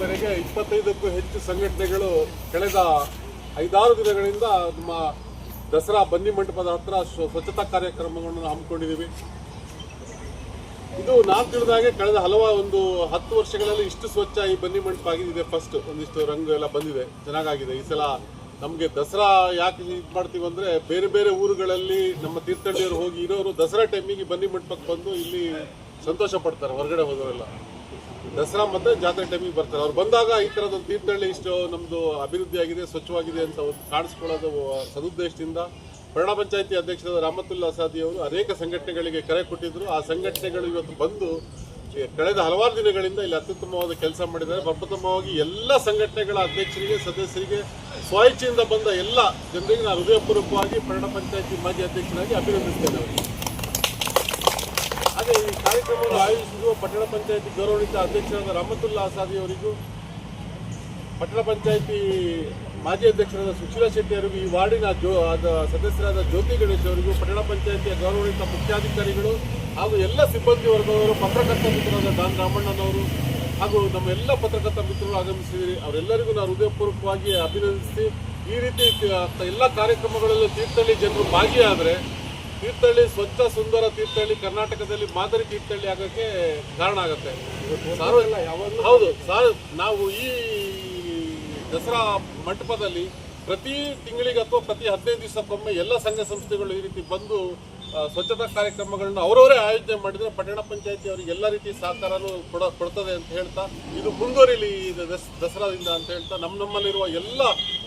ಮೇರೆಗೆ ಇಪ್ಪತ್ತೈದಕ್ಕೂ ಹೆಚ್ಚು ಸಂಘಟನೆಗಳು ಕಳೆದ ಐದಾರು ದಿನಗಳಿಂದ ನಮ್ಮ ದಸರಾ ಬನ್ನಿ ಮಂಟಪದ ಹತ್ರ ಸ್ವಚ್ಛತಾ ಕಾರ್ಯಕ್ರಮಗಳನ್ನು ಹಮ್ಮಿಕೊಂಡಿದ್ದೀವಿ. ಇದು ನಾನು ತಿಳಿದಾಗೆ ಕಳೆದ ಹಲವಾರು ಒಂದು ಹತ್ತು ವರ್ಷಗಳಲ್ಲಿ ಇಷ್ಟು ಸ್ವಚ್ಛ ಈ ಬನ್ನಿ ಮಂಟಪ ಆಗಿದೆ. ಫಸ್ಟ್ ಒಂದಿಷ್ಟು ರಂಗು ಎಲ್ಲ ಬಂದಿದೆ. ಚೆನ್ನಾಗಾಗಿದೆ ಈ ಸಲ ನಮಗೆ ದಸರಾ ಯಾಕೆ ಇದು ಮಾಡ್ತೀವಿ ಅಂದರೆ ಬೇರೆ ಬೇರೆ ಊರುಗಳಲ್ಲಿ ನಮ್ಮ ತೀರ್ಥಹಳ್ಳಿಯವರು ಹೋಗಿ ಇರೋರು ದಸರಾ ಟೈಮಿಗೆ ಬನ್ನಿ ಮಂಟಪಕ್ಕೆ ಬಂದು ಇಲ್ಲಿ ಸಂತೋಷ ಪಡ್ತಾರೆ ಹೊರಗಡೆ ಹೋದವರೆಲ್ಲ. ದಸರಾ ಮತ್ತೆ ಜಾತ್ರೆ ಟೈಮಿಗೆ ಬರ್ತಾರೆ. ಅವ್ರು ಬಂದಾಗ ಈ ಥರದೊಂದು ತೀರ್ಥಹಳ್ಳಿ ಇಷ್ಟು ನಮ್ಮದು ಅಭಿವೃದ್ಧಿ ಆಗಿದೆ, ಸ್ವಚ್ಛವಾಗಿದೆ ಅಂತ ಕಾಣಿಸ್ಕೊಳ್ಳೋದು ಸದುದ್ದೇಶದಿಂದ ಪರ್ಣ ಪಂಚಾಯತಿ ಅಧ್ಯಕ್ಷರಾದ ರಾಮತುಲ್ಲಾ ಅಸಾದಿ ಅವರು ಅನೇಕ ಸಂಘಟನೆಗಳಿಗೆ ಕರೆ ಕೊಟ್ಟಿದ್ರು. ಆ ಸಂಘಟನೆಗಳು ಇವತ್ತು ಬಂದು ಕಳೆದ ಹಲವಾರು ದಿನಗಳಿಂದ ಇಲ್ಲಿ ಅತ್ಯುತ್ತಮವಾದ ಕೆಲಸ ಮಾಡಿದ್ದಾರೆ. ಪ್ರಪ್ರಥಮವಾಗಿ ಎಲ್ಲ ಸಂಘಟನೆಗಳ ಅಧ್ಯಕ್ಷರಿಗೆ, ಸದಸ್ಯರಿಗೆ ಸ್ವಇಚ್ಛೆಯಿಂದ ಬಂದ ಎಲ್ಲ ಜನರಿಗೆ ನಾನು ಹೃದಯಪೂರ್ವಕವಾಗಿ ಪರ್ಣ ಪಂಚಾಯತಿ ಮಾಜಿ ಅಧ್ಯಕ್ಷರಾಗಿ ಅಭಿನಂದಿಸ್ತೇನೆ. ಅವರಿಗೆ ಹಾಗೆ ಈ ಕಾರ್ಯಕ್ರಮವನ್ನು ಆಯೋಜಿಸಿರುವ ಪಟ್ಟಣ ಪಂಚಾಯಿತಿ ಗೌರವಾನ್ವಿತ ಅಧ್ಯಕ್ಷರಾದ ರಹಮತುಲ್ಲಾ ಆಸಾದಿ ಅವರಿಗೂ, ಪಟ್ಟಣ ಪಂಚಾಯಿತಿ ಮಾಜಿ ಅಧ್ಯಕ್ಷರಾದ ಸುಶೀಲಾ ಶೆಟ್ಟಿ ಅವರಿಗೂ, ಈ ವಾರ್ಡಿನ ಜೋ ಸದಸ್ಯರಾದ ಜ್ಯೋತಿ ಗಣೇಶ್ ಅವರಿಗೂ, ಪಟ್ಟಣ ಪಂಚಾಯತಿಯ ಗೌರವಾನ್ವಿತ ಮುಖ್ಯಾಧಿಕಾರಿಗಳು ಹಾಗೂ ಎಲ್ಲ ಸಿಬ್ಬಂದಿ ವರ್ಗದವರು, ಪತ್ರಕರ್ತ ಮಿತ್ರರಾದ ಡಾನ್ ರಾಮಣ್ಣನವರು ಹಾಗೂ ನಮ್ಮ ಎಲ್ಲ ಪತ್ರಕರ್ತ ಮಿತ್ರರು ಆಗಮಿಸಿದ್ದೀರಿ. ಅವರೆಲ್ಲರಿಗೂ ನಾನು ಹೃದಯಪೂರ್ವಕವಾಗಿ ಅಭಿನಂದಿಸಿ ಈ ರೀತಿ ಎಲ್ಲ ಕಾರ್ಯಕ್ರಮಗಳಲ್ಲೂ ತೀರ್ಥಹಳ್ಳಿ ಜನರು ಭಾಗಿಯಾದರೆ ತೀರ್ಥಹಳ್ಳಿ ಸ್ವಚ್ಛ ಸುಂದರ ತೀರ್ಥಹಳ್ಳಿ ಕರ್ನಾಟಕದಲ್ಲಿ ಮಾದರಿ ತೀರ್ಥಹಳ್ಳಿ ಆಗೋಕ್ಕೆ ಕಾರಣ ಆಗುತ್ತೆ. ಹೌದು ಸರ್ ನಾವು ಈ ದಸರಾ ಮಂಟಪದಲ್ಲಿ ಪ್ರತಿ ತಿಂಗಳಿಗೆ ಅಥವಾ ಪ್ರತಿ ಹದಿನೈದು ದಿವಸಕ್ಕೊಮ್ಮೆ ಎಲ್ಲ ಸಂಘ ಸಂಸ್ಥೆಗಳು ಈ ರೀತಿ ಬಂದು ಸ್ವಚ್ಛತಾ ಕಾರ್ಯಕ್ರಮಗಳನ್ನ ಅವರವರೇ ಆಯೋಜನೆ ಮಾಡಿದ್ರೆ ಪಟ್ಟಣ ಪಂಚಾಯತಿ ಅವರಿಗೆ ಎಲ್ಲ ರೀತಿ ಸಹಕಾರನೂ ಕೊಡ ಕೊಡ್ತದೆ ಅಂತ ಹೇಳ್ತಾ ಇದು ಮುಂದುವರಿಲಿ ಇದು ದಸ್ ದಸರಾದಿಂದ ಅಂತ ಹೇಳ್ತಾ ನಮ್ಮ ನಮ್ಮಲ್ಲಿರುವ ಎಲ್ಲ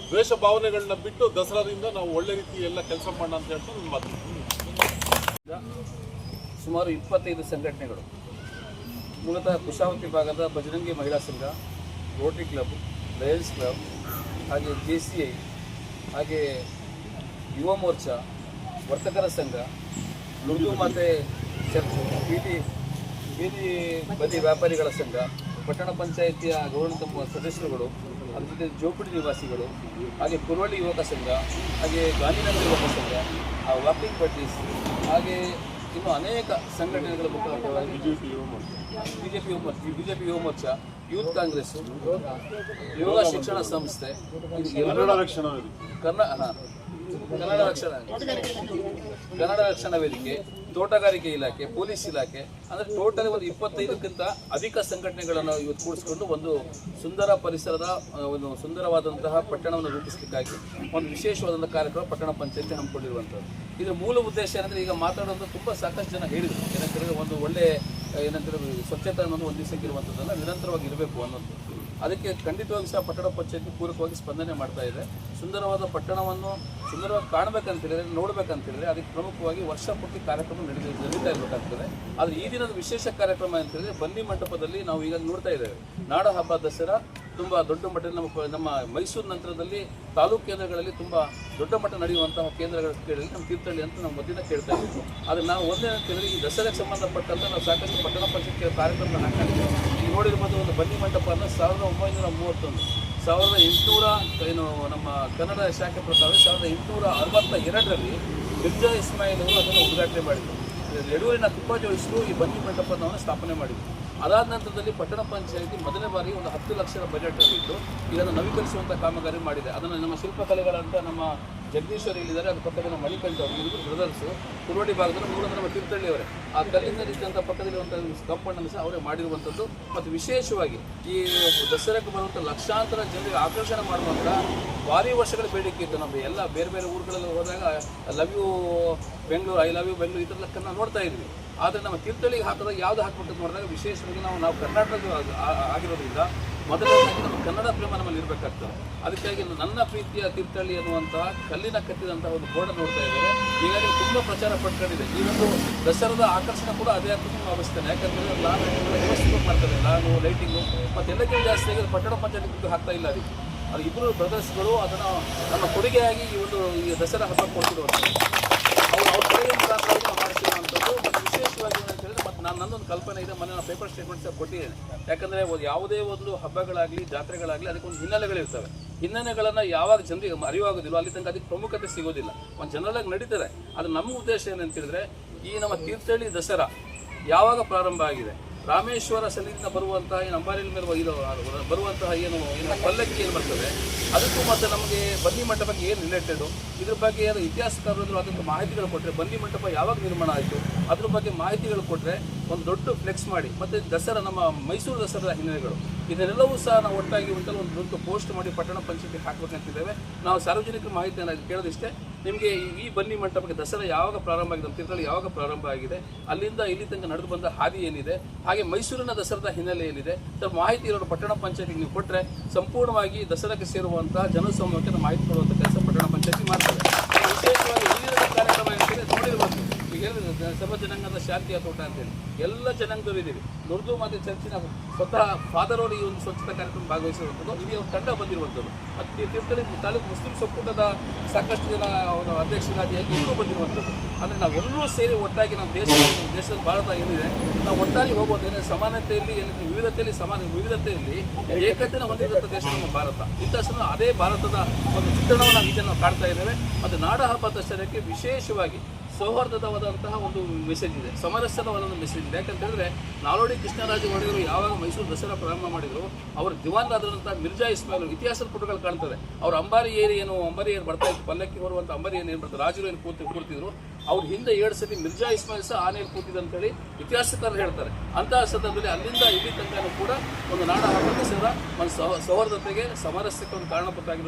ದ್ವೇಷ ಭಾವನೆಗಳನ್ನ ಬಿಟ್ಟು ದಸರಾದಿಂದ ನಾವು ಒಳ್ಳೆ ರೀತಿ ಎಲ್ಲ ಕೆಲಸ ಮಾಡೋಣ ಅಂತ ಹೇಳ್ತಾ ನನ್ನ ಮಾತು. ಸುಮಾರು ಇಪ್ಪತ್ತೈದು ಸಂಘಟನೆಗಳು. ಮೂಲತಃ ಕುಶಾವತಿ ಭಾಗದ ಬಜರಂಗಿ ಮಹಿಳಾ ಸಂಘ ರೋಟರಿ ಕ್ಲಬ್, ಲಯನ್ಸ್ ಕ್ಲಬ್, ಹಾಗೆ ಜೆ ಸಿ ಐ, ಹಾಗೆ ಯುವ ಮೋರ್ಚಾ, ವರ್ತಕರ ಸಂಘ ಲುಡು ಮಾತೆ ಚರ್ಚ್, ಬೀದಿ ಬೀದಿ ಬದಿ ವ್ಯಾಪಾರಿಗಳ ಸಂಘ, ಪಟ್ಟಣ ಪಂಚಾಯಿತಿಯ ಗೌರವ ಸದಸ್ಯರುಗಳು ಅದ್ರ ಜೋಪುಡಿ ನಿವಾಸಿಗಳು ಹಾಗೆ ಕುರುವಳ್ಳಿ ಯುವಕ ಸಂಘ ಹಾಗೆ ಗಾಂಧಿನಗರ ಯುವಕ ಸಂಘ ಆ ವಾಕಿಂಗ್ ಪಾರ್ಟೀಸ್ ಹಾಗೆ ಇನ್ನು ಅನೇಕ ಸಂಘಟನೆಗಳ ಮುಖಾಂತರವಾಗಿ ಬಿಜೆಪಿ ಯುವ ಬಿಜೆಪಿ ಯುವ ಮೋರ್ಚಾ ಯೂತ್ ಕಾಂಗ್ರೆಸ್ ಯೋಗ ಶಿಕ್ಷಣ ಸಂಸ್ಥೆ ಕನ್ನಡ ರಕ್ಷಣಾ. ಕನ್ನಡ ರಕ್ಷಣಾ ಕನ್ನಡ ರಕ್ಷಣಾ ವೇದಿಕೆ. ತೋಟಗಾರಿಕೆ ಇಲಾಖೆ, ಪೊಲೀಸ್ ಇಲಾಖೆ, ಅಂದರೆ ಟೋಟಲ್ ಒಂದು ಇಪ್ಪತ್ತೈದಕ್ಕಿಂತ ಅಧಿಕ ಸಂಘಟನೆಗಳನ್ನು ಇವತ್ತು ಕೂಡಿಸ್ಕೊಂಡು ಒಂದು ಸುಂದರ ಪರಿಸರದ ಒಂದು ಸುಂದರವಾದಂತಹ ಪಟ್ಟಣವನ್ನು ರೂಪಿಸಲಿಕ್ಕಾಗಿ ಒಂದು ವಿಶೇಷವಾದಂಥ ಕಾರ್ಯಕ್ರಮ ಪಟ್ಟಣ ಪಂಚಾಯತಿ ಹಮ್ಮಿಕೊಂಡಿರುವಂಥದ್ದು ಇದರ ಮೂಲ ಉದ್ದೇಶ ಏನಂದರೆ ಈಗ ಮಾತಾಡೋದು ತುಂಬ ಸಾಕಷ್ಟು ಜನ ಹೇಳಿದರು. ಏನಂತ ಒಂದು ಒಳ್ಳೆ ಏನಂತ ಸ್ವಚ್ಛತೆ ಅನ್ನೋದು ಒಂದು ನಿರಂತರವಾಗಿ ಇರಬೇಕು ಅನ್ನೋದು. ಅದಕ್ಕೆ ಖಂಡಿತವಾಗಿ ಸಹ ಪಟ್ಟಣ ಪಂಚಾಯತಿ ಪೂರಕವಾಗಿ ಸ್ಪಂದನೆ ಮಾಡ್ತಾ ಇದೆ. ಸುಂದರವಾದ ಪಟ್ಟಣವನ್ನು ಸುಂದರವಾಗಿ ಕಾಣಬೇಕಂತ ಹೇಳಿದ್ರೆ, ನೋಡಬೇಕಂತ ಹೇಳಿದ್ರೆ ಅದಕ್ಕೆ ಪ್ರಮುಖವಾಗಿ ವರ್ಷ ಪೂರ್ತಿ ಕಾರ್ಯಕ್ರಮ ನಡೀತಾ ನಡೀತಾ ಇರಬೇಕಾಗ್ತದೆ. ಆದರೆ ಈ ದಿನದ ವಿಶೇಷ ಕಾರ್ಯಕ್ರಮ ಅಂತ ಹೇಳಿದ್ರೆ ಬನ್ನಿ ಮಂಟಪದಲ್ಲಿ ನಾವು ಈಗ ನೋಡ್ತಾ ಇದ್ದೇವೆ. ನಾಡ ಹಬ್ಬ ದಸರಾ ತುಂಬ ದೊಡ್ಡ ಮಟ್ಟದಲ್ಲಿ ನಮ್ಮ ನಮ್ಮ ಮೈಸೂರು ನಂತರದಲ್ಲಿ ತಾಲೂಕು ಕೇಂದ್ರಗಳಲ್ಲಿ ತುಂಬ ದೊಡ್ಡ ಮಟ್ಟ ನಡೆಯುವಂತಹ ಕೇಂದ್ರಗಳ ಕೇಳಿದ್ರೆ ನಮ್ಮ ತೀರ್ಥಹಳ್ಳಿ ಅಂತ ನಾವು ಮೊದಲಿಂದ ಕೇಳ್ತಾ ಇದ್ದೀವಿ. ಆದರೆ ನಾವು ಒಂದೇ ಅಂತ ಈ ದಸರಾಗೆ ಸಂಬಂಧಪಟ್ಟಂತೆ ನಾವು ಸಾಕಷ್ಟು ಪಟ್ಟಣ ಪರಿಷತ್ ಕಾರ್ಯಕ್ರಮ ಹಾಕೊಂಡಿದ್ದೇವೆ ಈಗ ನೋಡಿರ್ಬೋದು ಒಂದು ಬನ್ನಿ ಮಂಟಪ ಅನ್ನು ಸಾವಿರದ ಒಂಬೈನೂರ ಮೂವತ್ತೊಂದು. ಸಾವಿರದ ಎಂಟುನೂರ ಏನು ನಮ್ಮ ಕನ್ನಡ ಶಾಖೆ ಪ್ರಕಾರ ಸಾವಿರದ ಎಂಟುನೂರ ಅರವತ್ತ ಎರಡರಲ್ಲಿ ಮಿರ್ಜಾ ಇಸ್ಮಾಯಿಲ್ ಅವರು ಅದನ್ನು ಉದ್ಘಾಟನೆ ಮಾಡಿದರು. ಯಡೂರಿನ ಜೋಡಿಸಲು ಈ ಬನ್ನಿ ಮಂಟಪವನ್ನು ಸ್ಥಾಪನೆ ಮಾಡಿದರು. ಅದಾದ ನಂತರದಲ್ಲಿ ಪಟ್ಟಣ ಪಂಚಾಯಿತಿ ಮೊದಲನೇ ಬಾರಿ ಒಂದು ಹತ್ತು ಲಕ್ಷದ ಬಜೆಟ್ ಇಟ್ಟು ಇದನ್ನು ನವೀಕರಿಸುವಂಥ ಕಾಮಗಾರಿ ಮಾಡಿದೆ. ಅದನ್ನು ನಮ್ಮ ಶಿಲ್ಪಕಲೆಗಳಂತ ನಮ್ಮ ಜಗದೀಶ್ವರ್ ಇಲ್ಲಿದ್ದಾರೆ, ಅದು ಪಕ್ಕದಲ್ಲಿ ನಮ್ಮ ಮಣಿಕಂಠ ಅವರು ಇವರು ಬ್ರದರ್ಸು ಕುರುವಡಿ ಭಾಗದಲ್ಲಿ ಮೂರು ನಮ್ಮ ತೀರ್ಥಹಳ್ಳಿಯವರೇ. ಆ ಕಲ್ಲಿಂದ ಇದ್ದಂಥ ಪಕ್ಕದಲ್ಲಿರುವಂಥ ಕಂಪೌಂಡನ್ನು ಸಹ ಅವರೇ ಮಾಡಿರುವಂಥದ್ದು. ಮತ್ತು ವಿಶೇಷವಾಗಿ ಈ ದಸರಾಕ್ಕೆ ಬರುವಂಥ ಲಕ್ಷಾಂತರ ಜನರಿಗೆ ಆಕರ್ಷಣೆ ಮಾಡುವಂಥ ಭಾರಿ ವರ್ಷಗಳ ಬೇಡಿಕೆ ಇತ್ತು ನಮ್ಮ ಎಲ್ಲ ಬೇರೆ ಬೇರೆ ಊರುಗಳಲ್ಲಿ ಹೋದಾಗ love you Bengaluru I love you Bengaluru ಈ ಥರ ಲೆಕ್ಕನ ನೋಡ್ತಾ ಇದ್ವಿ. ಆದರೆ ನಮ್ಮ ತೀರ್ಥಹಳ್ಳಿಗೆ ಹಾಕಿದಾಗ ಯಾವುದು ಹಾಕ್ಬಿಟ್ಟು ನೋಡಿದಾಗ ವಿಶೇಷವಾಗಿ ನಾವು ನಾವು ಕರ್ನಾಟಕದ ಆಗಿರೋದ್ರಿಂದ ಮೊದಲನೇದಾಗಿ ನಮ್ಮ ಕನ್ನಡ ಪ್ರೇಮ ನಮ್ಮಲ್ಲಿ ಇರಬೇಕಾಗ್ತದೆ. ಅದಕ್ಕಾಗಿ ನನ್ನ ಪ್ರೀತಿಯ ತೀರ್ಥಹಳ್ಳಿ ಅನ್ನುವಂತಹ ಕಲ್ಲಿನ ಕಟ್ಟಿದಂತಹ ಒಂದು ಬೋರ್ಡ್ ನೋಡ್ತಾ ಇದ್ದಾರೆ. ಈಗಾಗಲೇ ತುಂಬ ಪ್ರಚಾರ ಪಡ್ಕೊಂಡಿದೆ. ಈ ಒಂದು ದಸರಾದ ಆಕರ್ಷಣೆ ಕೂಡ ಅದೇ ನಾನು ಭಾವಿಸ್ತೇನೆ. ಯಾಕಂದ್ರೆ ಲಾನ್ ವ್ಯವಸ್ಥೆ ಮಾಡ್ತಾರೆ ಲಾನು ಲೈಟಿಂಗು ಮತ್ತೆ ಎಲ್ಲಕ್ಕಿಂತ ಜಾಸ್ತಿ ಆಗಿ ಪಟ್ಟಣ ಪಂಚಾಯತ್ ಹಾಕ್ತಾ ಇಲ್ಲ ಅದಕ್ಕೆ ಅದು ಇಬ್ಬರು ಬ್ರದರ್ಸ್ಗಳು ಅದನ್ನು ನಮ್ಮ ಕೊಡುಗೆಯಾಗಿ ಈ ಒಂದು ಈ ದಸರಾ ಹಬ್ಬ ಕೊಡ್ತಿರುವಂಥದ್ದು ಅವರು ಅವ್ರ ಕೊಡುಗೆ ಮುಖಾಂತರ ವಿಶೇಷವಾಗಿ ಏನಂತ ನಾನು ನನ್ನೊಂದು ಕಲ್ಪನೆ ಇದೆ, ಮೊನ್ನೆ ನಾನು ಪೇಪರ್ ಸ್ಟೇಟ್ಮೆಂಟ್ಸ್ ಕೊಟ್ಟಿದ್ದೇನೆ. ಯಾಕಂದರೆ ಯಾವುದೇ ಒಂದು ಹಬ್ಬಗಳಾಗಲಿ, ಜಾತ್ರೆಗಳಾಗಲಿ ಅದಕ್ಕೊಂದು ಹಿನ್ನೆಲೆಗಳಿರ್ತವೆ ಹಿನ್ನೆಲೆಗಳನ್ನು ಯಾವಾಗ ಜನರಿಗೆ ಅರಿವಾಗೋದಿಲ್ಲ, ಅಲ್ಲಿ ತನಕ ಅದಕ್ಕೆ ಪ್ರಮುಖತೆ ಸಿಗೋದಿಲ್ಲ. ಒಂದು ಜನರಾಗಿ ನಡೀತದೆ. ಅದು ನಮ್ಮ ಉದ್ದೇಶ ಏನಂತ ಹೇಳಿದ್ರೆ, ಈ ನಮ್ಮ ತೀರ್ಥಹಳ್ಳಿ ದಸರಾ ಯಾವಾಗ ಪ್ರಾರಂಭ ಆಗಿದೆ? ರಾಮೇಶ್ವರ ಸನ್ನಿಧಿಯಿಂದ ಬರುವಂತಹ ಏನು ಅಂಬಾರಿನ ಮೇಲೆ ಇದು ಬರುವಂತಹ ಏನು ಏನು ಪಲ್ಲಕ್ಕಿ ಏನು ಬರ್ತದೆ ಅದಕ್ಕೂ ಮತ್ತು ನಮಗೆ ಬನ್ನಿ ಮಂಟಪಕ್ಕೆ ಏನು ರಿಲೇಟೆಡು ಇದ್ರ ಬಗ್ಗೆ ಏನು ಇತಿಹಾಸಕಾರರು ಅದಕ್ಕೆ ಮಾಹಿತಿಗಳು ಕೊಟ್ಟರೆ ಬನ್ನಿ ಮಂಟಪ ಯಾವಾಗ ನಿರ್ಮಾಣ ಆಯಿತು, ಅದ್ರ ಬಗ್ಗೆ ಮಾಹಿತಿಗಳು ಕೊಟ್ಟರೆ ಒಂದು ದೊಡ್ಡ ಫ್ಲೆಕ್ಸ್ ಮಾಡಿ. ಮತ್ತು ದಸರಾ, ನಮ್ಮ ಮೈಸೂರು ದಸರಾ ಹಿನ್ನೆಲೆಗಳು, ಇದನ್ನೆಲ್ಲವೂ ಸಹ ನಾವು ಒಟ್ಟಾಗಿ ಒಂದಲ್ಲ ಒಂದು ದೊಡ್ಡ ಪೋಸ್ಟ್ ಮಾಡಿ ಪಟ್ಟಣ ಪಂಚಾಯತಿ ಹಾಕಬೇಕಂತಿದ್ದೇವೆ. ನಾವು ಸಾರ್ವಜನಿಕ ಮಾಹಿತಿಯನ್ನು ಕೇಳೋದಿಷ್ಟೇ. ನಿಮಗೆ ಈ- ಬನ್ನಿ ಮಂಟಪಕ್ಕೆ ದಸರಾ ಯಾವಾಗ ಪ್ರಾರಂಭ ಆಗಿದೆ ನಮ್ಮ ಯಾವಾಗ ಪ್ರಾರಂಭ ಆಗಿದೆ? ಅಲ್ಲಿಂದ ಇಲ್ಲಿ ತನಕ ನಡೆದು ಬಂದ ಹಾದಿ ಏನಿದೆ? ಹಾಗೆ ಮೈಸೂರಿನ ದಸರಾದ ಹಿನ್ನೆಲೆ ಏನಿದೆ? ಸರ್ ಮಾಹಿತಿ ಇರೋರು ಪಟ್ಟಣ ಪಂಚಾಯತಿಗೆ ನೀವು ಕೊಟ್ಟರೆ ಸಂಪೂರ್ಣವಾಗಿ ದಸರಾಕ್ಕೆ ಸೇರುವಂತಹ ಜನಸಮೂಹಕ್ಕೆ ಮಾಹಿತಿ ಕೊಡುವಂಥ ಕೆಲಸ ಪಟ್ಟಣ ಪಂಚಾಯತಿ ಮಾಡ್ತಾರೆ. ವಿಶೇಷವಾಗಿ ಕಾರ್ಯಕ್ರಮ ಏನಿದೆ ನೋಡಿರ್ಬೋದು ಹೇಳಿದ್ರೆ ಸರ್ವ ಜನಾಂಗದ ಶಾಂತಿಯ ತೋಟ ಅಂತೇಳಿ. ಎಲ್ಲ ಜನಾಂಗದವರು ಇದ್ದೀವಿ ನುರ್ದು ಮಾತೆ ಚರ್ಚಿನ ಸ್ವತಃ ಫಾದರ್ ಅವರು ಈ ಒಂದು ಸ್ವಚ್ಛತಾ ಕಾರ್ಯಕ್ರಮ ಭಾಗವಹಿಸಿರುವಂಥದ್ದು ಇಲ್ಲಿ ಒಂದು ತಂಡ ಬಂದಿರುವಂಥದ್ದು. ಅತಿ ತೀರ್ಥಹಳ್ಳಿ ತಾಲೂಕು ಮುಸ್ಲಿಂ ಸಂಪುಟದ ಸಾಕಷ್ಟು ಜನ ಅವರ ಅಧ್ಯಕ್ಷರಾದಿಯಾಗಿ ಎಲ್ಲರೂ ಬಂದಿರುವಂಥದ್ದು. ಅಂದರೆ ನಾವೆಲ್ಲರೂ ಸೇರಿ ಒಟ್ಟಾಗಿ ನಮ್ಮ ದೇಶ, ದೇಶದ ಭಾರತ ಏನಿದೆ, ನಾವು ಒಟ್ಟಾಗಿ ಹೋಗೋದೇನೆ ಸಮಾನತೆಯಲ್ಲಿ ಏನಿದೆ ವಿವಿಧತೆಯಲ್ಲಿ ಸಮಾನ, ವಿವಿಧತೆಯಲ್ಲಿ ಏಕತೆಯನ್ನು ಹೊಂದಿರುವಂಥ ದೇಶ ನಮ್ಮ ಭಾರತ. ಸಲ ಅದೇ ಭಾರತದ ಒಂದು ಚಿತ್ರಣವನ್ನು ಇದನ್ನು ಕಾಡ್ತಾ ಇದ್ದೇವೆ. ಮತ್ತು ನಾಡ ಹಬ್ಬ ವಿಶೇಷವಾಗಿ ಸೌಹಾರ್ದವಾದಂತಹ ಒಂದು ಮೆಸೇಜ್ ಇದೆ. ಸಮರಸ್ಯದ ಒಂದು ಮೆಸೇಜ್ ಇದೆ. ಯಾಕಂತ ಹೇಳಿದ್ರೆ ನಾಲ್ವಡಿ ಕೃಷ್ಣರಾಜ ಒಡೆಯರು ಯಾವಾಗ ಮೈಸೂರು ದಸರಾ ಪ್ರಾರಂಭ ಮಾಡಿದ್ರು, ಅವರು ದಿವಾನರಾದಂಥ ಮಿರ್ಜಾ ಇಸ್ಮಾಯಿಲ್ ಇತಿಹಾಸದ ಪುಟಗಳು ಕಾಣ್ತದೆ ಅವ್ರ ಅಂಬಾರಿ ಏರಿ ಏನು, ಅಂಬಾರಿ ಏನು ಬರ್ತಾ ಇತ್ತು. ಪಲ್ಲಕ್ಕಿ ಬರುವಂಥ ಅಂಬಾರಿ ಏನು ಏನು ಬರ್ತಾರೆ ರಾಜರು ಏನು ಕೂತು ಕೂರ್ತಿದ್ರು ಅವ್ರ ಹಿಂದೆ ಎರಡು ಸತಿ ಮಿರ್ಜಾ ಇಸ್ಮಾಯಿಲ್ ಸಹ ಆನೆ ಕೂತಿದೆ ಅಂತೇಳಿ ಇತಿಹಾಸಕಾರರು ಹೇಳ್ತಾರೆ. ಅಂತಹ ಸಂದರ್ಭದಲ್ಲಿ ಅಲ್ಲಿಂದ ಇಲ್ಲಿ ತನಕ ಕೂಡ ಒಂದು ನಾಡ ಹಬ್ಬ ದಸರಾ ಒಂದು ಸೌಹಾರ್ದತೆಗೆ ಸಮರಸ್ಯಕ್ಕೆ ಒಂದು ಕಾರಣಪುಟ ಈ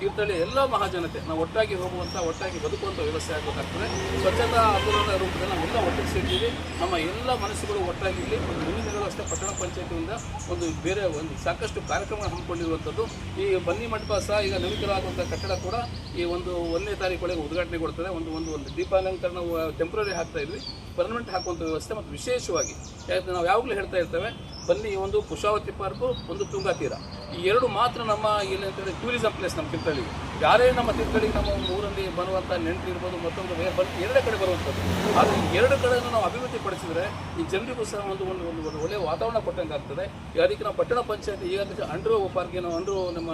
ತೀರ್ಥಹಳ್ಳಿ ಎಲ್ಲ ಮಹಾಜನತೆ, ನಾವು ಒಟ್ಟಾಗಿ ಹೋಗುವಂಥ ಒಟ್ಟಾಗಿ ಬದುಕುವಂಥ ವ್ಯವಸ್ಥೆ ಆಗಬೇಕಾಗ್ತದೆ. ಸ್ವಚ್ಛತಾ ಆಂದೋಲನದ ರೂಪದಲ್ಲಿ ನಾವೆಲ್ಲ ಒಟ್ಟಿಗೆ ಸೇರ್ತೀವಿ. ನಮ್ಮ ಎಲ್ಲ ಮನಸ್ಸುಗಳು ಒಟ್ಟಾಗಿರಲಿ ಒಂದು ಮುಂದಿನ ಅಷ್ಟೇ ಪಟ್ಟಣ ಪಂಚಾಯತಿಯಿಂದ ಒಂದು ಬೇರೆ ಒಂದು ಸಾಕಷ್ಟು ಕಾರ್ಯಕ್ರಮ ಹಮ್ಮಿಕೊಂಡಿರುವಂಥದ್ದು. ಈ ಬನ್ನಿ ಮಂಟಪ ಸಹ ಈಗ ನವೀಕರವಾಗುವಂಥ ಕಟ್ಟಡ ಕೂಡ ಈ ಒಂದು ಒಂದನೇ ತಾರೀಕು ಒಳಗೆ ಉದ್ಘಾಟನೆಗೊಳ್ತದೆ ಒಂದು ಒಂದು ಒಂದು ದೀಪಾಲಂಕರಣ ಟೆಂಪ್ರರಿ ಹಾಕ್ತಾ ಇದ್ವಿ. ಪರ್ಮನೆಂಟ್ ಹಾಕುವಂಥ ವ್ಯವಸ್ಥೆ ಮತ್ತು ವಿಶೇಷವಾಗಿ ಯಾಕಂದರೆ ನಾವು ಯಾವಾಗಲೂ ಹೇಳ್ತಾ ಇರ್ತೇವೆ, ಬನ್ನಿ ಒಂದು ಕುಶಾವತಿ ಪಾರ್ಕು, ಒಂದು ತುಂಗಾ ತೀರ. ಈ ಎರಡು ಮಾತ್ರ ನಮ್ಮ ಅಂತೇಳಿ ಟೂರಿಸಂ ಪ್ಲೇಸ್ ನಮ್ಮ ತೀರ್ಥಹಳ್ಳಿಗೆ ಯಾರೇ ನಮ್ಮ ತೀರ್ಥಹಳ್ಳಿಗೆ ನಮ್ಮ ಊರಲ್ಲಿ ಬರುವಂಥ ನೆಂಟರು ಇರ್ಬೋದು, ಮತ್ತೊಂದು ಬಂದು ಎರಡೇ ಕಡೆ ಬರುವಂಥದ್ದು. ಆದರೆ ಎರಡು ಕಡೆಯನ್ನು ನಾವು ಅಭಿವೃದ್ಧಿ ಪಡಿಸಿದರೆ ಈ ಜನರಿಗೂ ಸಹ ಒಂದು ಒಂದು ಒಂದು ಒಳ್ಳೆಯ ವಾತಾವರಣ ಕೊಟ್ಟಂಗೆ ಆಗ್ತದೆ. ಅದಕ್ಕೆ ನಾವು ಪಟ್ಟಣ ಪಂಚಾಯತ್ ಈಗಾಗಲೇ ಅಂಡ್ರೂ ಪಾರ್ಕ್ ಏನೋ ಅಂಡ್ರೂ ನಮ್ಮ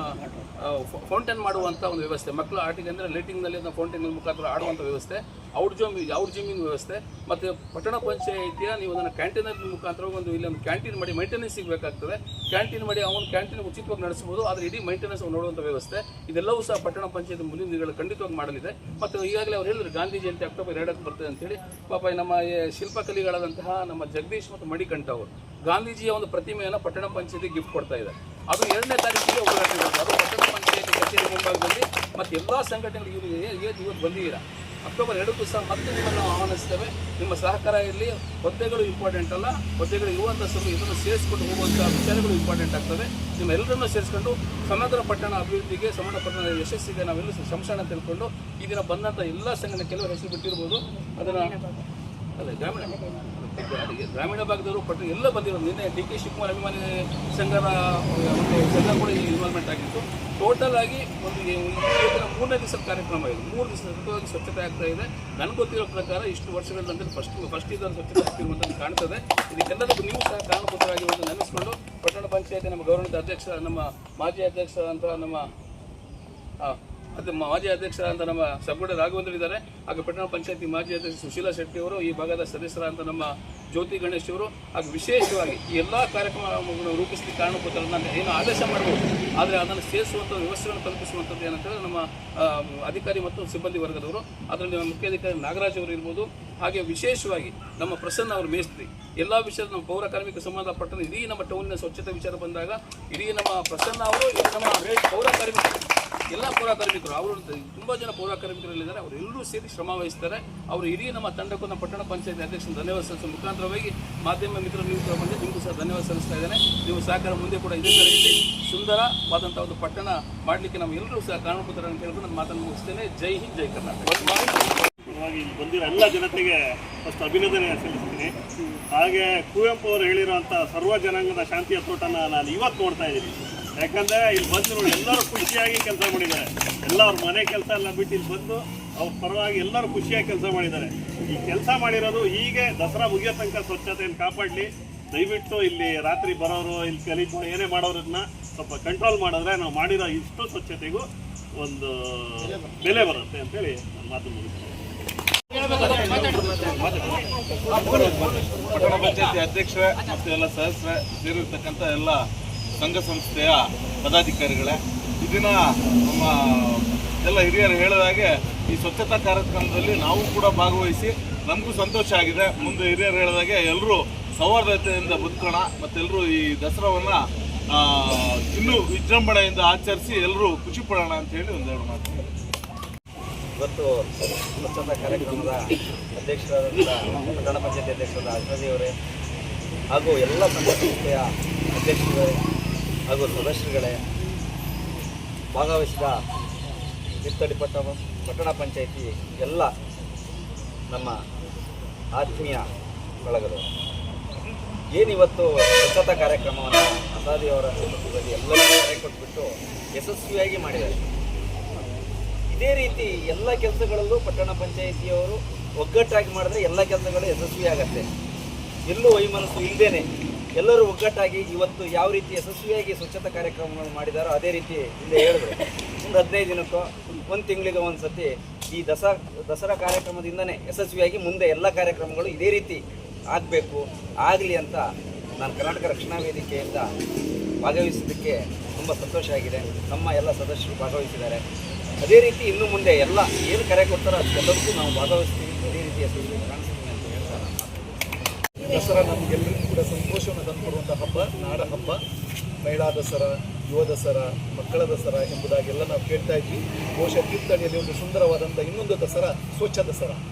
ಫೌಂಟೇನ್ ಮಾಡುವಂಥ ಒಂದು ವ್ಯವಸ್ಥೆ. ಮಕ್ಕಳು ಆಟಿಗೆ ಅಂದರೆ ಲೈಟಿಂಗ್ನಲ್ಲಿ ನಾವು ಫೌಂಟೇನ್ ಮುಖಾಂತರ ಆಡುವಂಥ ವ್ಯವಸ್ಥೆ. ಔಟ್ ಜೋಮ್ ಔಟ್ ಜಿಮ್ಮಿಂಗ್ ವ್ಯವಸ್ಥೆ. ಮತ್ತು ಪಟ್ಟಣ ಪಂಚಾಯಿತಿಯ ನೀವು ಅದನ್ನು ಕ್ಯಾಂಟೀನರ್ ಮುಖಾಂತರ ಒಂದು ಇಲ್ಲಿ ಒಂದು ಕ್ಯಾಂಟೀನ್ ಮಾಡಿ ಮೈಂಟೆನೆನ್ಸ್ ಸಿಗಬೇಕಾಗ್ತದೆ ಕ್ಯಾಂಟೀನ್ ಮಾಡಿ ಅವನು ಕ್ಯಾಂಟೀನ್ ಉಚಿತವಾಗಿ ನಡೆಸಬಹುದು. ಆದರೆ ಇಡೀ ಮೈಂಟೆನೆನ್ಸ್ ನೋಡುವಂಥ ವ್ಯವಸ್ಥೆ. ಇದೆಲ್ಲವೂ ಸಹ ಪಟ್ಟಣ ಪಂಚಾಯತ್ ಮುಂದಿನ ಖಂಡಿತವಾಗಿ ಮಾಡಲಿದೆ. ಮತ್ತು ಈಗಾಗಲೇ ಅವ್ರು ಹೇಳಿದ್ರು ಗಾಂಧಿ ಜಯಂತಿ ಅಕ್ಟೋಬರ್ ಎರಡಕ್ಕೆ ಬರ್ತದೆ ಅಂತೇಳಿ ಪಾಪ ನಮ್ಮ ಶಿಲ್ಪಕಲಿಗಳಾದಂತಹ ನಮ್ಮ ಜಗದೀಶ್ ಮತ್ತು ಮಣಿಕಂಠ ಅವರು, ಗಾಂಧೀಜಿಯ ಒಂದು ಪ್ರತಿಮೆಯನ್ನು ಪಟ್ಟಣ ಪಂಚಾಯತಿ ಗಿಫ್ಟ್ ಕೊಡ್ತಾ ಇದೆ ಅದು ಎರಡನೇ ತಾರೀಕಿಗೆ ಉದ್ಘಾಟನೆ. ಅದು ಪಟ್ಟಣ ಪಂಚಾಯತಿ ಕಚೇರಿ ಮುಂಭಾಗದಲ್ಲಿ, ಮತ್ತು ಎಲ್ಲ ಸಂಘಟನೆಗಳು ಇವತ್ತು ಬಂದಿದ್ದೀರಾ? ಅಕ್ಟೋಬರ್ ಎರಡಕ್ಕೂ ಸಹ ಮತ್ತೆ ನಿಮ್ಮನ್ನು ಆಹ್ವಾನಿಸ್ತೇವೆ. ನಿಮ್ಮ ಸಹಕಾರ ಇರಲಿ ಹುದ್ದೆಗಳು ಇಂಪಾರ್ಟೆಂಟ್ ಅಲ್ಲ. ಹುದ್ದೆಗಳು ಇರುವಂಥ ಸಭೆ ಇದನ್ನು ಸೇರಿಸ್ಕೊಂಡು ಹೋಗುವಂಥ ವಿಚಾರಗಳು ಇಂಪಾರ್ಟೆಂಟ್ ಆಗ್ತವೆ. ನಿಮ್ಮ ಎಲ್ಲರನ್ನೂ ಸೇರಿಸ್ಕೊಂಡು ಸಮಗ್ರ ಪಟ್ಟಣ ಅಭಿವೃದ್ಧಿಗೆ ಸಂಬಂಧಪಟ್ಟ ಯಶಸ್ಸಿಗೆ ನಾವೆಲ್ಲ ಸಂಶಯನ ತಿಳ್ಕೊಂಡು ಈ ದಿನ ಬಂದಂಥ ಎಲ್ಲ ಸಂಘಟನೆ ಕೆಲವರು ಹೆಸರು ಬಿಟ್ಟಿರ್ಬೋದು. ಅದನ್ನು ಅದೇ, ಗ್ರಾಮೀಣ. ಗ್ರಾಮೀಣ ಭಾಗದವರು ಪಟ್ಟು ಎಲ್ಲ ಬಂದಿರೋದು. ನಿನ್ನೆ ಡಿ ಕೆ ಶಿವಕುಮಾರ್ ಅಭಿಮಾನಿ ಸಂಘದ ಒಂದು ಸಂಘ ಕೂಡ ಇನ್ವಾಲ್ವ್ಮೆಂಟ್ ಆಗಿತ್ತು. ಟೋಟಲ್ ಆಗಿ ಒಂದು ಮೂರನೇ ದಿವಸದ ಕಾರ್ಯಕ್ರಮ ಇದೆ. ಮೂರು ದಿವಸ ಸತತವಾಗಿ ಸ್ವಚ್ಛತೆ ಆಗ್ತಾ ಇದೆ. ನನಗೆ ಗೊತ್ತಿರೋ ಪ್ರಕಾರ ಇಷ್ಟು ವರ್ಷಗಳ ನಂತರ ಫಸ್ಟ್ ಫಸ್ಟ್ ಇದನ್ನು ಸ್ವಚ್ಛತೆ ಆಗ್ತಿರುವಂಥದ್ದು ಕಾಣ್ತದೆ. ಇದಕ್ಕೆಲ್ಲದಕ್ಕೂ ನೀವು ಸಹ ಕಾರಣಪುತ್ರವಾಗಿ ಒಂದು ನೆನೆಸ್ಕೊಂಡು ಪಟ್ಟಣ ಪಂಚಾಯತಿ ನಮ್ಮ ಗೌರವದ ಅಧ್ಯಕ್ಷ, ನಮ್ಮ ಮಾಜಿ ಅಧ್ಯಕ್ಷ ಅಂತ ನಮ್ಮ ಅದು ಮಾಜಿ ಅಧ್ಯಕ್ಷರಾದಂಥ ನಮ್ಮ ಸಬ್ಗುಡ ರಾಘವೇಂದ್ರ ಇದ್ದಾರೆ. ಹಾಗೆ ಪಟ್ಟಣ ಪಂಚಾಯತಿ ಮಾಜಿ ಅಧ್ಯಕ್ಷ ಸುಶೀಲಾ ಶೆಟ್ಟಿ ಅವರು, ಈ ಭಾಗದ ಸದಸ್ಯರಾದಂಥ ನಮ್ಮ ಜ್ಯೋತಿ ಗಣೇಶ್ ಅವರು. ಹಾಗೂ ವಿಶೇಷವಾಗಿ ಎಲ್ಲ ಕಾರ್ಯಕ್ರಮಗಳನ್ನು ರೂಪಿಸಲಿಕ್ಕೆ ನಾನು ಏನು ಆದೇಶ ಮಾಡ್ಬೋದು. ಆದರೆ ಅದನ್ನು ಸೇರಿಸುವಂಥ ವ್ಯವಸ್ಥೆಯನ್ನು ಕಲ್ಪಿಸುವಂಥದ್ದು ಏನಂತಂದರೆ ನಮ್ಮ ಅಧಿಕಾರಿ ಮತ್ತು ಸಿಬ್ಬಂದಿ ವರ್ಗದವರು. ಅದರಲ್ಲಿ ನಮ್ಮ ಮುಖ್ಯಾಧಿಕಾರಿ ನಾಗರಾಜ್ ಅವರು ಇರ್ಬೋದು. ಹಾಗೆ ವಿಶೇಷವಾಗಿ ನಮ್ಮ ಪ್ರಸನ್ನ ಅವರು ಮೇಸ್ತ್ರಿ. ಎಲ್ಲ ವಿಷಯದ ನಮ್ಮ ಪೌರ ಕಾರ್ಮಿಕ ಸಂಬಂಧಪಟ್ಟ ಇಡೀ ನಮ್ಮ ಟೌನಿನ ಸ್ವಚ್ಛತೆ ವಿಚಾರ ಬಂದಾಗ ಇಡೀ ನಮ್ಮ ಪ್ರಸನ್ನ ಅವರು ನಮ್ಮ ಪೌರ ಕಾರ್ಮಿಕರು ಎಲ್ಲ ಪೌರ ಕಾರ್ಮಿಕರು, ಅವರು ತುಂಬ ಜನ ಪೌರ ಕಾರ್ಮಿಕರಲ್ಲಿದ್ದಾರೆ. ಅವರೆಲ್ಲರೂ ಸೇರಿ ಶ್ರಮ ವಹಿಸ್ತಾರೆ. ಅವರು ಇಡೀ ನಮ್ಮ ತಂಡಕ್ಕೂ ನಮ್ಮ ಪಟ್ಟಣ ಪಂಚಾಯತ್ ಅಧ್ಯಕ್ಷನ ಧನ್ಯವಾದ ಸಲ್ಲಿಸುವ ಮುಖಾಂತರವಾಗಿ ಮಾಧ್ಯಮ ಮಿತ್ರರು ನೀವು ಕೂಡ ಬಂದು ನಿಮಗೂ ಸಹ ಧನ್ಯವಾದ ಸಲ್ಲಿಸ್ತಾ ಇದ್ದೇನೆ. ನೀವು ಸಹಕಾರ ಮುಂದೆ ಕೂಡ ಇದೇ ರೀತಿ ಸುಂದರವಾದಂಥ ಒಂದು ಪಟ್ಟಣ ಮಾಡಲಿಕ್ಕೆ ನಾವು ಎಲ್ಲರೂ ಸಹ ಕಾರಣಪುತ್ರ ಅಂತ ಹೇಳಿದ್ರು ನಾನು ಮಾತನ್ನು ಮುಗಿಸ್ತೇನೆ. ಜೈ ಹಿಂದ್, ಜೈ ಕರ್ನಾಟಕ. ಎಲ್ಲ ಜನತೆಗೆ ಫಸ್ಟ್ ಅಭಿನಂದನೆ ಸಲ್ಲಿಸ್ತೀನಿ. ಹಾಗೆ ಕುವೆಂಪು ಅವರು ಹೇಳಿರುವಂಥ ಸರ್ವ ಜನಾಂಗದ ಶಾಂತಿಯ ತೋಟನ ನಾನು ಇವತ್ತು ನೋಡ್ತಾ ಇದ್ದೀನಿ. ಯಾಕಂದರೆ ಇಲ್ಲಿ ಬಂದು ಎಲ್ಲರೂ ಖುಷಿಯಾಗಿ ಕೆಲಸ ಮಾಡಿದ್ದಾರೆ. ಎಲ್ಲ ಅವ್ರ ಮನೆ ಕೆಲಸ ಎಲ್ಲ ಬಿಟ್ಟು ಇಲ್ಲಿ ಬಂದು ಅವ್ರ ಪರವಾಗಿ ಎಲ್ಲರೂ ಖುಷಿಯಾಗಿ ಕೆಲಸ ಮಾಡಿದ್ದಾರೆ. ಈ ಕೆಲಸ ಮಾಡಿರೋದು ಹೀಗೆ ದಸರಾ ಮುಗಿಯೋ ತನಕ ಸ್ವಚ್ಛತೆಯನ್ನು ಕಾಪಾಡಲಿ. ದಯವಿಟ್ಟು ಇಲ್ಲಿ ರಾತ್ರಿ ಬರೋರು, ಇಲ್ಲಿ ಕಲಿತು ಏನೇ ಮಾಡೋರನ್ನ ಸ್ವಲ್ಪ ಕಂಟ್ರೋಲ್ ಮಾಡಿದ್ರೆ ನಾವು ಮಾಡಿರೋ ಇಷ್ಟು ಸ್ವಚ್ಛತೆಗೂ ಒಂದು ಬೆಲೆ ಬರುತ್ತೆ ಅಂತೇಳಿ ನಾನು ಮಾತು ಮುಗಿಸ್ತೀನಿ. ಪಟ್ಟಣ ಪಂಚಾಯತಿ ಅಧ್ಯಕ್ಷರೇ ಮತ್ತು ಎಲ್ಲ ಸದಸ್ಯರೇ ಸೇರಿರ್ತಕ್ಕಂಥ ಎಲ್ಲ ಸಂಘ ಸಂಸ್ಥೆಯ ಪದಾಧಿಕಾರಿಗಳೇ. ಇದನ್ನ ದಿನ ನಮ್ಮ ಎಲ್ಲ ಹಿರಿಯರು ಹೇಳಿದ ಹಾಗೆ ಈ ಸ್ವಚ್ಛತಾ ಕಾರ್ಯಕ್ರಮದಲ್ಲಿ ನಾವು ಕೂಡ ಭಾಗವಹಿಸಿ ನಮಗೂ ಸಂತೋಷ ಆಗಿದೆ. ಮುಂದೆ ಹಿರಿಯರು ಹೇಳಿದಾಗೆ ಎಲ್ಲರೂ ಸೌಹಾರ್ದತೆಯಿಂದ ಬದುಕೋಣ, ಮತ್ತೆಲ್ಲರೂ ಈ ದಸರಾವನ್ನು ಇನ್ನೂ ವಿಜೃಂಭಣೆಯಿಂದ ಆಚರಿಸಿ ಎಲ್ಲರೂ ಖುಷಿ ಪಡೋಣ ಅಂತ ಹೇಳಿ ಒಂದೆರಡು ಮಾತು ಇವತ್ತು ಸ್ವಚ್ಛತಾ ಕಾರ್ಯಕ್ರಮದ ಅಧ್ಯಕ್ಷರಾದಂಥ ಪಟ್ಟಣ ಪಂಚಾಯತಿ ಅಧ್ಯಕ್ಷರಾದ ಅಶ್ವತಿಯವರೇ ಹಾಗೂ ಎಲ್ಲ ಸಂಘ ಸಂಸ್ಥೆಯ ಅಧ್ಯಕ್ಷರುಗಳೇ ಹಾಗೂ ಸದಸ್ಯರುಗಳೇ ಭಾಗವಹಿಸಿದ ತೀರ್ಥಹಳ್ಳಿ ಪಟ್ಟಣ ಪಟ್ಟಣ ಪಂಚಾಯಿತಿ ಎಲ್ಲ ನಮ್ಮ ಆತ್ಮೀಯ ಬಳಗರು. ಏನಿವತ್ತು ಸ್ವಚ್ಛತಾ ಕಾರ್ಯಕ್ರಮವನ್ನು ಅಸಾದಿಯವರ ನೇತೃತ್ವದಲ್ಲಿ ಎಲ್ಲರಿಗೂ ಕರೆ ಕೊಟ್ಬಿಟ್ಟು ಯಶಸ್ವಿಯಾಗಿ ಮಾಡಿದ್ದಾರೆ. ಇದೇ ರೀತಿ ಎಲ್ಲ ಕೆಲಸಗಳಲ್ಲೂ ಪಟ್ಟಣ ಪಂಚಾಯಿತಿಯವರು ಒಗ್ಗಟ್ಟಾಗಿ ಮಾಡಿದ್ರೆ ಎಲ್ಲ ಕೆಲಸಗಳು ಯಶಸ್ವಿ ಆಗತ್ತೆ ಎಲ್ಲೂ ವೈಮನಸ್ಸು ಇಲ್ಲದೇನೆ ಎಲ್ಲರೂ ಒಗ್ಗಟ್ಟಾಗಿ ಇವತ್ತು ಯಾವ ರೀತಿ ಯಶಸ್ವಿಯಾಗಿ ಸ್ವಚ್ಛತಾ ಕಾರ್ಯಕ್ರಮವನ್ನು ಮಾಡಿದಾರೋ ಅದೇ ರೀತಿ ಹಿಂದೆ ಹೇಳಿದ್ರು. ಒಂದು ಹದಿನೈದು ದಿನಕ್ಕೋ, ಒಂದು ತಿಂಗಳಿಗೆ ಒಂದು ಸತಿ ಈ ದಸರಾ ದಸರಾ ಕಾರ್ಯಕ್ರಮದಿಂದನೇ ಯಶಸ್ವಿಯಾಗಿ ಮುಂದೆ ಎಲ್ಲ ಕಾರ್ಯಕ್ರಮಗಳು ಇದೇ ರೀತಿ ಆಗಬೇಕು, ಆಗಲಿ ಅಂತ ನಾನು ಕರ್ನಾಟಕ ರಕ್ಷಣಾ ವೇದಿಕೆಯಿಂದ ಭಾಗವಹಿಸಿದ್ದಕ್ಕೆ ತುಂಬ ಸಂತೋಷ ಆಗಿದೆ. ನಮ್ಮ ಎಲ್ಲ ಸದಸ್ಯರು ಭಾಗವಹಿಸಿದ್ದಾರೆ. ಅದೇ ರೀತಿ ಇನ್ನು ಮುಂದೆ ಎಲ್ಲ ಏನು ಕರೆ ಕೊಡ್ತಾರೋ ಅದಕ್ಕೆಲ್ಲರಿಗೂ ನಾವು ಭಾಗವಹಿಸ್ತೀವಿ. ಅದೇ ರೀತಿ ಯಶಸ್ವಿ ಕಾಣಿಸ್ತೀವಿ ಅಂತ ಹೇಳ್ತಾರೆ. ದಸರಾ ನಮಗೆಲ್ಲರಿಗೂ ಸಂತೋಷವನ್ನು ತಂದುಕೊಡುವಂಥ ಹಬ್ಬ, ನಾಡ ಹಬ್ಬ, ಮಹಿಳಾ ದಸರಾ, ಯುವ ದಸರಾ, ಮಕ್ಕಳ ದಸರಾ ಎಂಬುದಾಗೆಲ್ಲ ನಾವು ಕೇಳ್ತಾ ಇದ್ವಿ. ಬಹುಶಃ ತೀರ್ಥಹಳ್ಳಿಯಲ್ಲಿ ಒಂದು ಸುಂದರವಾದಂಥ ಇನ್ನೊಂದು ದಸರಾ, ಸ್ವಚ್ಛ ದಸರಾ.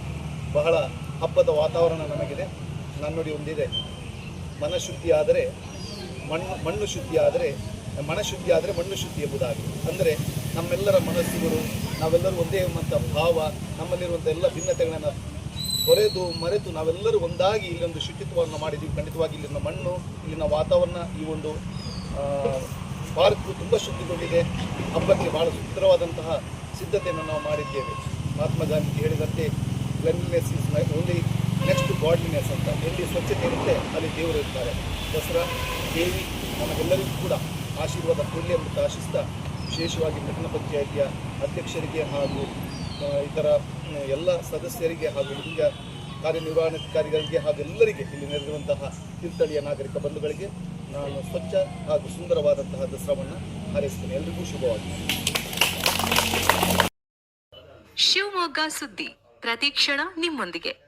ಬಹಳ ಹಬ್ಬದ ವಾತಾವರಣ ನಮಗಿದೆ. ನಾನು ಒಂದಿದೆ. ಮನಶುದ್ಧಿ ಆದರೆ ಮಣ್ಣು ಮಣ್ಣು ಶುದ್ಧಿ ಆದರೆ, ಮನಶುದ್ಧಿ ಆದರೆ ಮಣ್ಣು ಶುದ್ಧಿ ಎಂಬುದಾಗಿ. ಅಂದರೆ ನಮ್ಮೆಲ್ಲರ ಮನಸ್ಸುಗಳು, ನಾವೆಲ್ಲರೂ ಒಂದೇ ಎಂಬಂಥ ಭಾವ ನಮ್ಮಲ್ಲಿರುವಂಥ ಎಲ್ಲ ಭಿನ್ನತೆಗಳನ್ನು ತೊರೆದು ಮರೆತು ನಾವೆಲ್ಲರೂ ಒಂದಾಗಿ ಇಲ್ಲೊಂದು ಶುಚಿತ್ವವನ್ನು ಮಾಡಿದ್ದೀವಿ. ಖಂಡಿತವಾಗಿ ಇಲ್ಲಿನ ಮಣ್ಣು, ಇಲ್ಲಿನ ವಾತಾವರಣ, ಈ ಒಂದು ಪಾರ್ಕ್ ತುಂಬ ಶುದ್ಧಿಗೊಂಡಿದೆ. ಹಬ್ಬಕ್ಕೆ ಬಹಳ ಸುಂದರವಾದಂತಹ ಸಿದ್ಧತೆಯನ್ನು ನಾವು ಮಾಡಿದ್ದೇವೆ. ಮಹಾತ್ಮ ಗಾಂಧಿ ಹೇಳಿದಂತೆ cleanliness is my only next godliness ಅಂತ. ಎಲ್ಲಿ ಸ್ವಚ್ಛತೆ ಇರುತ್ತೆ, ಅಲ್ಲಿ ದೇವರು ಇರ್ತಾರೆ. ದಸರಾ, ದೇವಿ, ನಮಗೆಲ್ಲರಿಗೂ ಕೂಡ ಆಶೀರ್ವಾದ ಕೊಡಲಿ ಎಂಬುದು ಆಶಿಸ್ತಾ. ವಿಶೇಷವಾಗಿ ಪಂಚಾಯಿತಿಯ ಅಧ್ಯಕ್ಷರಿಗೆ ಹಾಗೂ ಆ, ಇತರ ಎಲ್ಲ ಸದಸ್ಯರಿಗೆ ಹಾಗೂ ಹಿರಿಯ ಕಾರ್ಯನಿರ್ವಹಣಾಧಿಕಾರಿಗಳಿಗೆ ಹಾಗೂ ಎಲ್ಲರಿಗೆ ಇಲ್ಲಿ ನೆರೆದಿರುವಂತಹ ತೀರ್ಥಳಿಯ ನಾಗರಿಕ ಬಂಧುಗಳಿಗೆ ನಾನು ಸ್ವಚ್ಛ ಹಾಗೂ ಸುಂದರವಾದಂತಹ ದಸರಾವನ್ನು ಹಾರೈಸ್ತೇನೆ ಎಲ್ರಿಗೂ ಶುಭವಾಗಲಿ. ಶಿವಮೊಗ್ಗ ಸುದ್ದಿ. ಪ್ರತಿಕ್ಷಣ ನಿಮ್ಮೊಂದಿಗೆ.